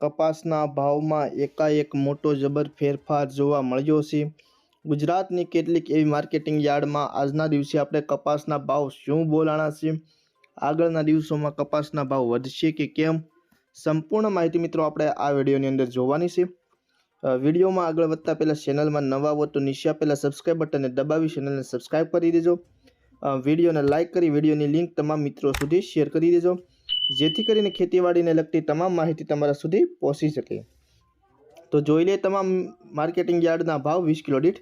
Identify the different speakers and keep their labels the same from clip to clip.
Speaker 1: કપાસના ભાવમાં એકાએક મોટો જબર ફેરફાર જોવા મળ્યો છે. ગુજરાતની કેટલીક એવી માર્કેટિંગ યાર્ડમાં આજના દિવસે આપણે કપાસના ભાવ શું બોલાણા છે? આગળના દિવસોમાં કપાસના ભાવ વધશે કે કેમ? સંપૂર્ણ માહિતી મિત્રો આપણે આ વિડીયોની અંદર જોવાની છે. વિડીયોમાં આગળ વધતા પહેલાં ચેનલમાં નવા હો તો નીચે પહેલાં સબસ્ક્રાઇબ બટનને દબાવી ચેનલને સબસ્ક્રાઇબ કરી દેજો. વિડીયોને લાઇક કરી, વિડીયોની લિંક તમામ મિત્રો સુધી શેર કરી દેજો. જેથી કરીને ખેતીવાડીને લગતી તમામ માહિતી તમારા સુધી પહોંચી શકે. તો જોઈ લે તમામ માર્કેટિંગ યાર્ડના ભાવ, વીસ કિલો દીઠ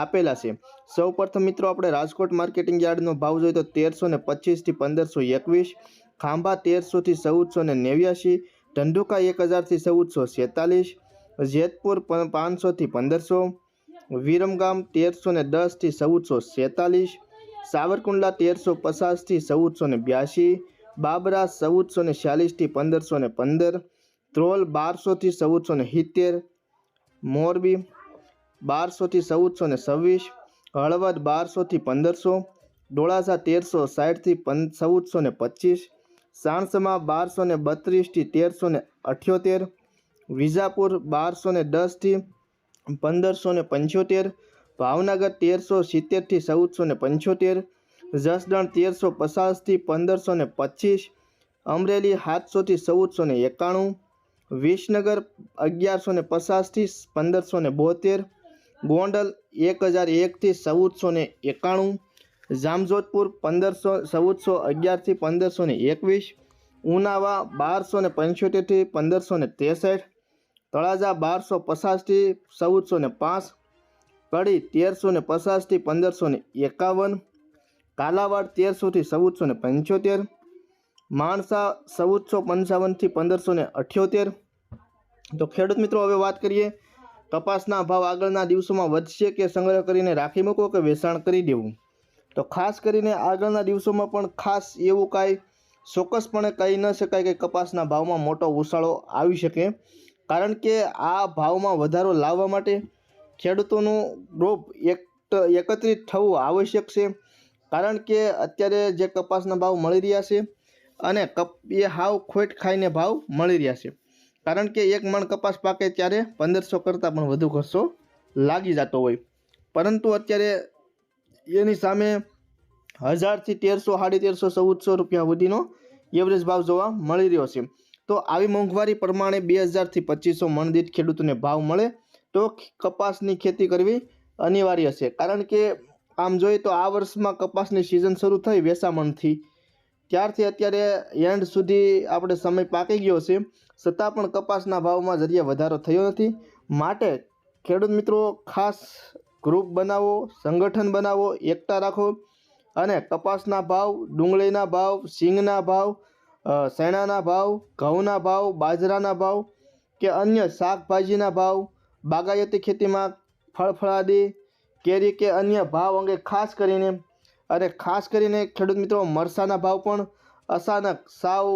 Speaker 1: આપેલા છે. સૌ પ્રથમ મિત્રો આપણે રાજકોટ માર્કેટિંગ યાર્ડનો ભાવ જોઈએ તો તેરસો ને પચીસથી પંદરસો એકવીસ, ખાંભા તેરસોથી ચૌદસો ને નેવ્યાસી ધંધુકા એક હજારથી ચૌદસો છેતાલીસ, જેતપુર પાંચસોથી પંદરસો, વિરમગામ તેરસો ને દસથી ચૌદસો છેતાલીસ, સાવરકુંડલા તેરસો પચાસથી ચૌદસો ને બ્યાસી બાબરા ચૌદસો ને છ્યાલીસથી પંદરસો ને પંદર, ત્રોલ બારસોથી ચૌદસો ને સિત્તેર, મોરબી બારસોથી ચૌદસો ને છવ્વીસ, હળવદ બારસોથી પંદરસો, ડોળાસા તેરસો સાઠથી પં, ચૌદસો ને પચીસ, સાણસમાં બારસો ને બત્રીસથી તેરસો ને અઠ્યોતેર, વિજાપુર બારસો ને દસથી પંદરસો ને પંચોતેર, ભાવનગર તેરસો સિત્તેરથી ચૌદસો ને પંચોતેર જસદણ તેરસો પચાસથી પંદરસો ને પચીસ, અમરેલી સાતસોથી ચૌદસો ને એકાણું, વિસનગર અગિયારસો ને પચાસથી પંદરસો ને બોતેર, ગોંડલ એક હજાર એકથી ચૌદસો ને એકાણું, જામજોધપુર પંદરસો, ચૌદસો અગિયારથી પંદરસો ને એકવીસ, ઉનાવા બારસો ને પંચોતેરથી પંદરસો ને ત્રેસઠ, તળાજા બારસો પચાસથી ચૌદસો ને પાંચ, કડી તેરસો ને પચાસથી પંદરસો ને એકાવન કાલાવાડ તેરસોથી ચૌદસો ને પંચોતેર, માણસા ચૌદસો પંચાવનથી પંદરસો ને અઠ્યોતેર. તો ખેડૂત મિત્રો, હવે વાત કરીએ કપાસના ભાવ આગળના દિવસોમાં વધશે કે સંગ્રહ કરીને રાખી મૂકો કે વેચાણ કરી દેવું? તો ખાસ કરીને આગળના દિવસોમાં પણ ખાસ એવું કાંઈ ચોક્કસપણે કહી ન શકાય કે કપાસના ભાવમાં મોટો ઉછાળો આવી શકે. કારણ કે આ ભાવમાં વધારો લાવવા માટે ખેડૂતોનું રોપ એક, એકત્રિત થવું આવશ્યક છે. કારણ કે અત્યારે જે કપાસના ભાવ મળી રહ્યા છે અને કપ, એ હાવ ખોટ ખાઈને ભાવ મળી રહ્યા છે. કારણ કે એક મણ કપાસ પાકે ત્યારે પંદરસો કરતાં પણ વધુ ખર્ચો લાગી જતો હોય. પરંતુ અત્યારે એની સામે હજારથી તેરસો, સાડી તેરસો, ચૌદસો રૂપિયા સુધીનો એવરેજ ભાવ જોવા મળી રહ્યો છે. તો આવી મોંઘવારી પ્રમાણે બે હજારથી પચીસો મણ દીઠ ખેડૂતોને ભાવ મળે તો કપાસની ખેતી કરવી અનિવાર્ય છે. કારણ કે આમ જોઈએ તો આ વર્ષમાં કપાસની સિઝન શરૂ થઈ વેસામણથી. ત્યારથી અત્યારે એન્ડ સુધી આપણે સમય પાકી ગયો છે. છતાં પણ કપાસના ભાવમાં જરીએ વધારો થયો નથી. માટે ખેડૂત મિત્રો ખાસ ગ્રુપ બનાવો, સંગઠન બનાવો, એકતા રાખો. અને કપાસના ભાવ, ડુંગળીના ભાવ, સિંગના ભાવ શેણાના ભાવ, ઘઉંના ભાવ, બાજરાના ભાવ કે અન્ય શાકભાજીના ભાવ, બાગાયતી ખેતીમાં ફળફળાદી કેરી કે અન્ય ભાવ અંગે ખાસ કરીને અને ખાસ કરીને ખેડૂત મિત્રો, મરસાના ભાવ પણ અચાનક સાવ